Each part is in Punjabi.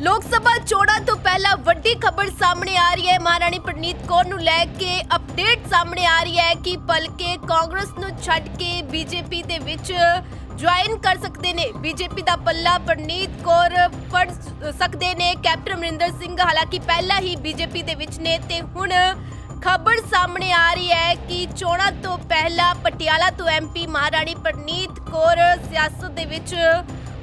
ਲੋਕ ਸਭਾ ਚੋਣਾਂ ਤੋਂ ਪਹਿਲਾਂ ਵੱਡੀ ਖਬਰ ਸਾਹਮਣੇ ਆ ਰਹੀ ਹੈ। ਮਹਾਰਾਣੀ ਪ੍ਰਨੀਤ ਕੌਰ ਨੂੰ ਲੈ ਕੇ ਅਪਡੇਟ ਸਾਹਮਣੇ ਆ ਰਹੀ ਹੈ ਕਿ ਭਲਕੇ ਕਾਂਗਰਸ ਨੂੰ ਛੱਡ ਕੇ ਬੀਜੇਪੀ ਦੇ ਵਿੱਚ ਜੁਆਇਨ ਕਰ ਸਕਦੇ ਨੇ। ਬੀਜੇਪੀ ਦਾ ਪੱਲਾ ਪ੍ਰਨੀਤ ਕੌਰ ਫੜ ਸਕਦੇ ਨੇ। ਕੈਪਟਨ ਅਮਰਿੰਦਰ ਸਿੰਘ ਹਾਲਾਂਕਿ ਪਹਿਲਾਂ ਹੀ ਬੀਜੇਪੀ ਦੇ ਵਿੱਚ ਨੇ ਤੇ ਹੁਣ ਖਬਰ ਸਾਹਮਣੇ ਆ ਰਹੀ ਹੈ ਕਿ ਚੋਣਾਂ ਤੋਂ ਪਹਿਲਾਂ ਪਟਿਆਲਾ ਤੋਂ ਐਮਪੀ ਮਹਾਰਾਣੀ ਪ੍ਰਨੀਤ ਕੌਰ ਸਿਆਸਤ ਦੇ ਵਿੱਚ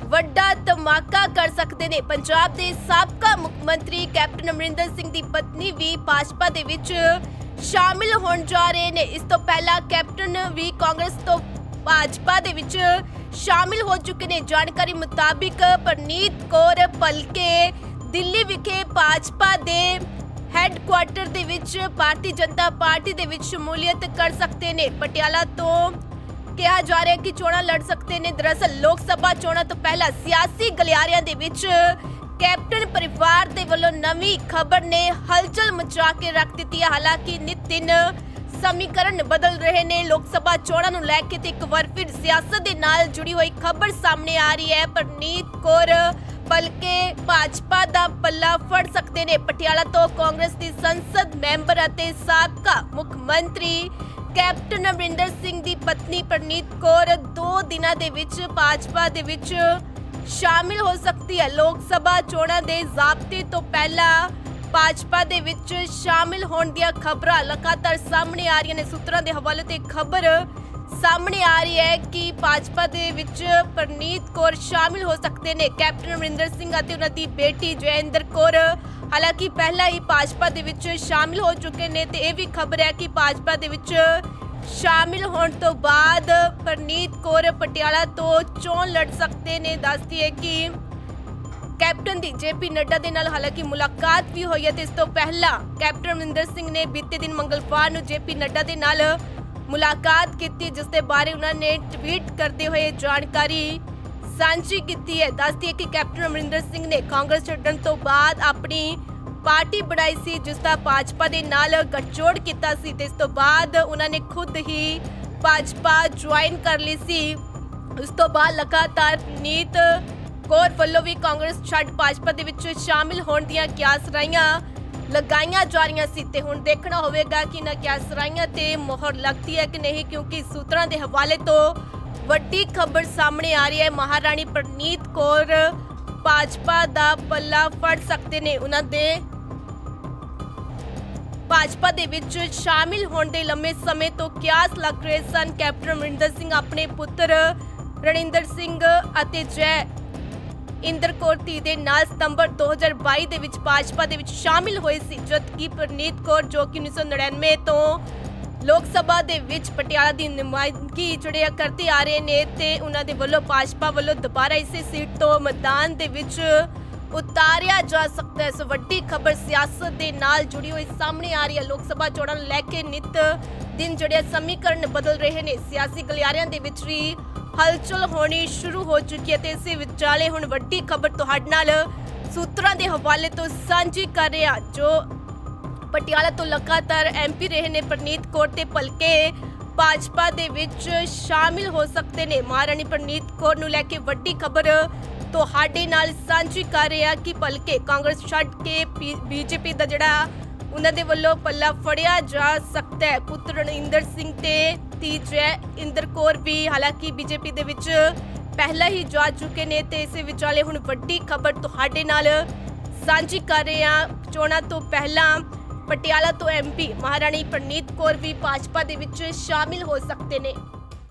ਵੱਡਾ ਧਮਾਕਾ ਕਰ ਸਕਦੇ ਨੇ। ਪੰਜਾਬ ਦੇ ਸਾਬਕਾ ਮੁੱਖ ਮੰਤਰੀ ਕੈਪਟਨ ਅਮਰਿੰਦਰ ਸਿੰਘ ਦੀ ਪਤਨੀ ਵੀ ਭਾਜਪਾ ਦੇ ਵਿੱਚ ਸ਼ਾਮਿਲ ਹੋਣ ਜਾ ਰਹੇ ਨੇ। ਇਸ ਤੋਂ ਪਹਿਲਾਂ ਕੈਪਟਨ ਵੀ ਕਾਂਗਰਸ ਤੋਂ ਭਾਜਪਾ ਦੇ ਵਿੱਚ ਸ਼ਾਮਿਲ ਹੋ ਚੁੱਕੇ ਨੇ। ਜਾਣਕਾਰੀ ਮੁਤਾਬਿਕ ਪਰਨੀਤ ਕੌਰ ਪਲਕੇ ਦਿੱਲੀ ਵਿਖੇ ਭਾਜਪਾ ਦੇ ਹੈੱਡਕੁਆਰਟਰ ਦੇ ਵਿੱਚ ਭਾਰਤੀ ਜਨਤਾ ਪਾਰਟੀ ਦੇ ਵਿੱਚ ਸ਼ਮੂਲੀਅਤ ਕਰ ਸਕਦੇ ਨੇ। ਪਟਿਆਲਾ ਤੋਂ ਕਿਹਾ ਜਾ ਰਿਹਾ ਹੈ ਕਿ ਚੋਣਾਂ ਲੜ ਸਕਦੇ ਨੇ। ਦਰਅਸਲ ਲੋਕ ਸਭਾ ਚੋਣਾਂ ਤੋਂ ਪਹਿਲਾਂ ਸਿਆਸੀ ਗਲਿਆਰਿਆਂ ਦੇ ਵਿੱਚ ਕੈਪਟਨ ਪਰਿਵਾਰ ਦੇ ਵੱਲੋਂ ਨਵੀਂ ਖਬਰ ਨੇ ਹਲਚਲ ਮਚਾ ਕੇ ਰੱਖ ਦਿੱਤੀ ਹੈ। ਹਾਲਾਂਕਿ ਨਿਤ ਦਿਨ ਸਮੀਕਰਨ ਬਦਲ ਰਹੇ ਨੇ। ਲੋਕ ਸਭਾ ਚੋਣਾਂ ਨੂੰ ਲੈ ਕੇ ਤੇ ਇੱਕ ਵਾਰ ਫਿਰ ਸਿਆਸਤ ਦੇ ਨਾਲ ਜੁੜੀ ਹੋਈ ਖਬਰ ਸਾਹਮਣੇ ਆ ਰਹੀ ਹੈ। ਪਰਨੀਤ ਕੌਰ ਬਲਕਿ ਭਾਜਪਾ ਦਾ ਪੱਲਾ ਫੜ ਸਕਦੇ ਨੇ। ਪਟਿਆਲਾ ਤੋਂ ਕਾਂਗਰਸ ਦੀ ਸੰਸਦ ਮੈਂਬਰ ਅਤੇ ਸਾਬਕਾ ਮੁੱਖ ਮੰਤਰੀ ਕੈਪਟਨ ਅਮਰਿੰਦਰ ਸਿੰਘ ਦੀ ਪਤਨੀ ਪ੍ਰਨੀਤ ਕੌਰ ਦੋ ਦਿਨਾਂ ਦੇ ਵਿੱਚ ਭਾਜਪਾ ਦੇ ਵਿੱਚ ਸ਼ਾਮਿਲ ਹੋ ਸਕਦੀ ਹੈ। ਲੋਕ ਸਭਾ ਚੋਣਾਂ ਦੇ ਜ਼ਾਬਤੇ ਤੋਂ ਪਹਿਲਾਂ ਭਾਜਪਾ ਦੇ ਵਿੱਚ ਸ਼ਾਮਿਲ ਹੋਣ ਦੀਆਂ ਖਬਰਾਂ ਲਗਾਤਾਰ ਸਾਹਮਣੇ ਆ ਰਹੀਆਂ ਨੇ। ਸੂਤਰਾਂ ਦੇ ਹਵਾਲੇ ਤੇ ਖਬਰ ਸਾਹਮਣੇ ਆ ਰਹੀ ਹੈ ਕਿ ਭਾਜਪਾ ਦੇ ਵਿੱਚ ਪ੍ਰਨੀਤ ਕੌਰ ਸ਼ਾਮਿਲ ਹੋ ਸਕਦੇ ਨੇ। ਕੈਪਟਨ ਅਮਰਿੰਦਰ ਸਿੰਘ ਅਤੇ ਉਹਨਾਂ ਦੀ ਬੇਟੀ ਜੈਇੰਦਰ ਕੌਰ। ਹਾਲਾਂਕਿ ਪਹਿਲਾਂ ਹੀ ਭਾਜਪਾ ਦੇ ਵਿੱਚ ਸ਼ਾਮਿਲ ਹੋ ਚੁੱਕੇ ਨੇ ਤੇ ਇਹ ਵੀ ਖਬਰ ਹੈ ਕਿ ਭਾਜਪਾ ਦੇ ਵਿੱਚ ਸ਼ਾਮਿਲ ਹੋਣ ਤੋਂ ਬਾਅਦ ਪ੍ਰਨੀਤ ਕੌਰ ਪਟਿਆਲਾ ਤੋਂ ਚੋਣ ਲੜ ਸਕਦੇ ਨੇ। ਦੱਸਦੀ ਹੈ ਕਿ ਕੈਪਟਨ ਦੀ ਜੇਪੀ ਨੱਡਾ ਦੇ ਨਾਲ ਹਾਲਾਂਕਿ ਮੁਲਾਕਾਤ ਵੀ ਹੋਈ ਹੈ ਤੇ ਇਸ ਤੋਂ ਪਹਿਲਾਂ ਕੈਪਟਨ ਅਮਰਿੰਦਰ ਸਿੰਘ ਨੇ ਬੀਤੇ ਦਿਨ ਮੰਗਲਵਾਰ ਨੂੰ ਜੇਪੀ ਨੱਡਾ ਦੇ ਨਾਲ ਮੁਲਾਕਾਤ ਕੀਤੀ, ਜਿਸ ਦੇ ਬਾਰੇ ਉਹਨਾਂ ਨੇ ਟਵੀਟ ਕਰਦੇ ਹੋਏ ਜਾਣਕਾਰੀ ਸਾਂਝੀ ਕੀਤੀ ਹੈ। ਦੱਸਦੀ ਹੈ ਕਿ ਕੈਪਟਨ ਅਮਰਿੰਦਰ ਸਿੰਘ ਨੇ ਕਾਂਗਰਸ ਛੱਡਣ ਤੋਂ ਬਾਅਦ ਆਪਣੀ ਪਾਰਟੀ ਬਣਾਈ ਸੀ, ਜਿਸ ਦਾ ਭਾਜਪਾ ਦੇ ਨਾਲ ਗੱਠਜੋੜ ਕੀਤਾ ਸੀ ਤੇ ਇਸ ਤੋਂ ਬਾਅਦ ਉਹਨਾਂ ਨੇ ਖੁਦ ਹੀ ਭਾਜਪਾ ਜੁਆਇਨ ਕਰ ਲਈ ਸੀ। ਉਸ ਤੋਂ ਬਾਅਦ ਲਗਾਤਾਰ ਨੀਤ ਕੌਰ ਵੱਲੋਂ ਵੀ ਕਾਂਗਰਸ ਛੱਡ ਭਾਜਪਾ ਦੇ ਵਿੱਚ ਸ਼ਾਮਿਲ ਹੋਣ ਦੀਆਂ ਕਿਆਸ ਰਾਈਆਂ ਲਗਾਈਆਂ ਜਾ ਰਹੀਆਂ ਸੀ ਤੇ ਹੁਣ ਦੇਖਣਾ ਹੋਵੇਗਾ ਕਿ ਨਾ ਕਿਆਸ ਰਾਈਆਂ ਤੇ ਮੋਹਰ ਲੱਗਦੀ ਹੈ ਕਿ ਨਹੀਂ, ਕਿਉਂਕਿ ਸੂਤਰਾਂ ਦੇ ਹਵਾਲੇ ਤੋਂ ਵੱਡੀ ਖਬਰ ਸਾਹਮਣੇ ਆ ਰਹੀ ਹੈ। ਮਹਾਰਾਣੀ ਪ੍ਰਨੀਤ ਕੌਰ ਭਾਜਪਾ ਦਾ ਪੱਲਾ ਫੜ ਸਕਦੇ ਨੇ। ਉਹਨਾਂ ਦੇ ਭਾਜਪਾ ਦੇ ਵਿੱਚ ਸ਼ਾਮਿਲ ਹੋਣ ਦੇ ਲੰਮੇ ਸਮੇਂ ਤੋਂ ਕਿਆਸ ਲੱਗ ਰਹੇ ਸਨ। ਕੈਪਟਨ ਅਮਰਿੰਦਰ ਸਿੰਘ, ਆਪਣੇ ਪੁੱਤਰ ਰਣਿੰਦਰ ਸਿੰਘ ਅਤੇ ਜੈ ਇੰਦਰ ਕੌਰ ਧੀ ਦੇ ਨਾਲ ਸਤੰਬਰ 2022 ਦੇ ਵਿੱਚ ਭਾਜਪਾ ਦੇ ਵਿੱਚ ਸ਼ਾਮਿਲ ਹੋਏ ਸੀ, ਜਦ ਪ੍ਰਨੀਤ ਕੌਰ ਜੋ ਕਿ 1999 ਤੋਂ ਲੋਕ ਸਭਾ ਦੇ ਵਿੱਚ ਪਟਿਆਲਾ ਦੀ ਨੁਮਾਇੰਦਗੀ ਜਿਹੜੇ ਕਰਦੇ ਆ ਰਹੇ ਨੇ ਤੇ ਉਹਨਾਂ ਦੇ ਵੱਲੋਂ ਭਾਜਪਾ ਵੱਲੋਂ ਦੁਬਾਰਾ ਇਸੇ ਸੀਟ ਤੋਂ ਮੈਦਾਨ ਦੇ ਵਿੱਚ ਉਤਾਰਿਆ ਜਾ ਸਕਦਾ ਹੈ। ਸੋ ਵੱਡੀ ਖਬਰ ਸਿਆਸਤ ਦੇ ਨਾਲ ਜੁੜੀ ਹੋਈ ਸਾਹਮਣੇ ਆ ਰਹੀ ਹੈ। ਲੋਕ ਸਭਾ ਚੋਣਾਂ ਨੂੰ ਲੈ ਕੇ ਨਿਤ ਦਿਨ ਜਿਹੜੇ ਸਮੀਕਰਨ ਬਦਲ ਰਹੇ ਨੇ। ਸਿਆਸੀ ਗਲਿਆਰਿਆਂ ਦੇ ਵਿੱਚ ਵੀ ਹਲਚਲ ਹੋਣੀ ਸ਼ੁਰੂ ਹੋ ਚੁੱਕੀ ਹੈ ਤੇ ਇਸੇ ਵਿਚਾਲੇ ਹੁਣ ਵੱਡੀ ਖਬਰ ਤੁਹਾਡੇ ਨਾਲ ਸੂਤਰਾਂ ਦੇ ਹਵਾਲੇ ਤੋਂ ਸਾਂਝੀ ਕਰ ਰਿਹਾ ਜੋ ਪਟਿਆਲਾ ਤੋਂ ਲਗਾਤਾਰ ਐਮਪੀ ਰਹੇ ਨੇ ਪ੍ਰਨੀਤ ਕੌਰ ਤੇ ਭਲਕੇ ਭਾਜਪਾ ਦੇ ਵਿੱਚ ਸ਼ਾਮਿਲ ਹੋ ਸਕਦੇ ਨੇ। ਮਹਾਰਾਣੀ ਪ੍ਰਨੀਤ ਕੌਰ ਨੂੰ ਲੈ ਕੇ ਵੱਡੀ ਖਬਰ ਤੁਹਾਡੇ ਨਾਲ ਸਾਂਝੀ ਕਰ ਰਿਹਾ ਕਿ ਭਲਕੇ ਕਾਂਗਰਸ ਛੱਡ ਕੇ ਬੀਜੇਪੀ ਦਾ ਜਿਹੜਾ ਉਹਨਾਂ ਦੇ ਵੱਲੋਂ ਪੱਲਾ ਫੜਿਆ ਜਾ ਸਕਦਾ ਹੈ। ਪੁੱਤਰ ਰਣਿੰਦਰ ਸਿੰਘ ਤੇ ਤੀਜੇ ਇੰਦਰ ਕੌਰ ਵੀ ਹਾਲਾਂਕਿ ਬੀਜੇਪੀ ਦੇ ਵਿੱਚ ਪਹਿਲਾਂ ਹੀ ਜਾ ਚੁੱਕੇ ਨੇ ਤੇ ਇਸੇ ਵਿਚਾਲੇ ਹੁਣ ਵੱਡੀ ਖਬਰ ਤੁਹਾਡੇ ਨਾਲ ਸਾਂਝੀ ਕਰ ਰਹੇ ਹਾਂ। ਚੋਣਾਂ ਤੋਂ ਪਹਿਲਾਂ ਪਟਿਆਲਾ ਤੋਂ ਐਮਪੀ ਮਹਾਰਾਣੀ ਪ੍ਰਨੀਤ ਕੌਰ ਵੀ ਭਾਜਪਾ ਦੇ ਵਿੱਚ ਸ਼ਾਮਿਲ ਹੋ ਸਕਦੇ ਨੇ।